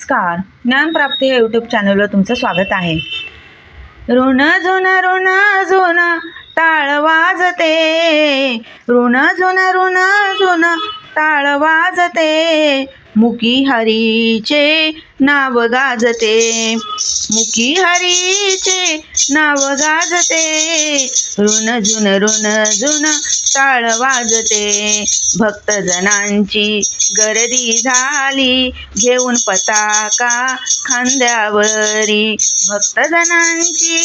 नमस्कार. ज्ञानप्राप्ती या यूट्यूब चॅनलवर तुमचं स्वागत आहे. ऋण झुन ऋण झुन टाळ वाजते. ऋण झुन ऋण झुन टाळ वाजते. मुकी हरीचे नाव गाजते. मुकी हरीचे नाव गाजते. ऋण झुन ऋण झुन टाळ वाजते. भक्तजनांची गर्दी झाली. घेऊन पताका खांद्यावरी. भक्तजनांची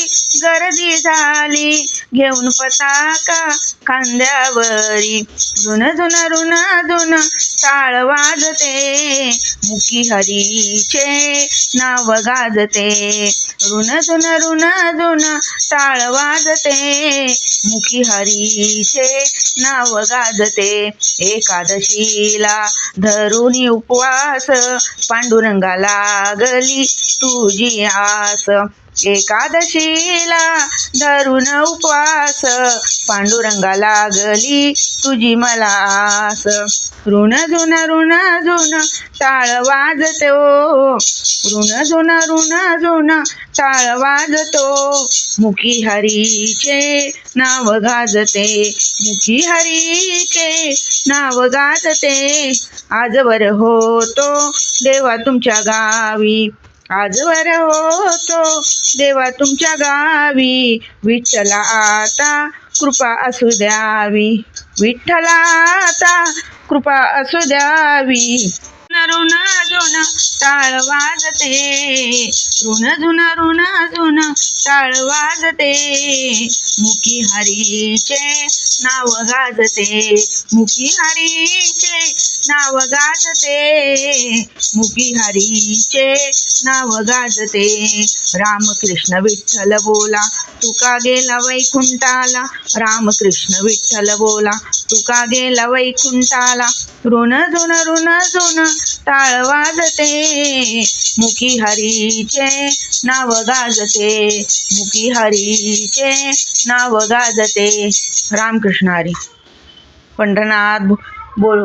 गर्दी झाली. घेऊन पताका खांद्यावरी. ऋण झुन ऋण झुन टाळ वाजते. मुकी हरीचे नाव गाजते. ऋण झुन ऋण धुन टाळ वाजते. मुखी हरीचे नाव गाजते. एकादशीला धरून उपवास पांडुरंगा लागली तुझी आस. एकादशीला धरून उपवास. पांडुरंगा लागली तुझी मला आस ऋण झुन ऋण झुन टाळ वाजतो. ऋण झुन ऋण झुन टाळ वाजतो. मुखी हरीचे नाव गाजते. मुखी हरीचे नाव गाजते. आजवर होतो देवा तुमच्या गावी. आजवर होतो. देवा तुमच्या गावी. विठ्ठला आता कृपा असू द्यावी. विठ्ठला आता कृपा असू द्यावी. ऋण जुन टाळ वाजते. ऋण जुन ऋण जुन टाळ वाजते. मुखी हरीचे नाव गाजते. मुखी हरीचे नाव गाजते. मुखी हरीचे नाव गाजते. रामकृष्ण विठ्ठल बोला तुका गेला वैकुंठाला. रामकृष्ण विठ्ठल बोला तुका गेला वैकुंठाला. ऋण झुन ऋण झुन टाळ वाजते. मुखी हरीचे नाव गाजते. मुखी हरीचे नाव गाजते. रामकृष्ण हरी. पंढरनाथ बोल